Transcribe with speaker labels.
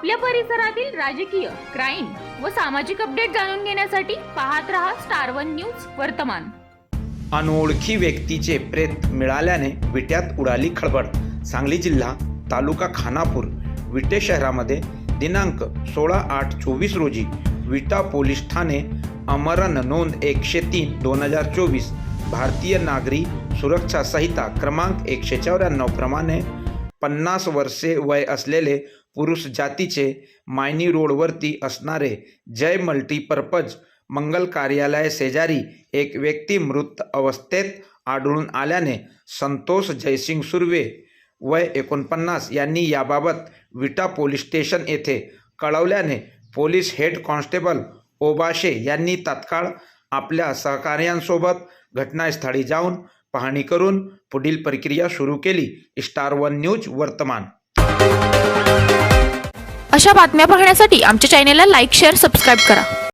Speaker 1: आपल्या परिसरातील राजकीय क्राईम व सामाजिक अपडेट जाणून घेण्यासाठी पाहत रहा स्टार वन न्यूज वर्तमान.
Speaker 2: अनोळखी व्यक्तीचे प्रेत मिळाल्याने विट्यात उडाली खळबळ. सांगली जिल्हा तालुका खानापूर विटे शहरामध्ये दिनांक सोळा आठ चोवीस रोजी विटा पोलीस ठाणे अमरण नोंद एकशे तीन दोन हजार चोवीस भारतीय नागरी सुरक्षा संहिता क्रमांक एकशे चौऱ्याण्णव प्रमाणे पन्नास वर्षे वय असलेले पुरुष जातीचे मायनी रोडवरती असणारे जय मल्टीपर्पज मंगल कार्यालय शेजारी एक व्यक्ती मृत अवस्थेत आढळून आल्याने संतोष जयसिंग सुर्वे वय एकोणपन्नास यांनी याबाबत विटा पोलीस स्टेशन येथे कळवल्याने पोलीस हेड कॉन्स्टेबल ओबाशे यांनी तात्काळ आपल्या सहकार्यांसोबत घटनास्थळी जाऊन पाहणी करून पुढील प्रक्रिया सुरू केली. स्टार वन न्यूज वर्तमान.
Speaker 3: अशा बातम्या पाहण्यासाठी आमच्या चॅनेलला लाईक शेअर सबस्क्राईब करा.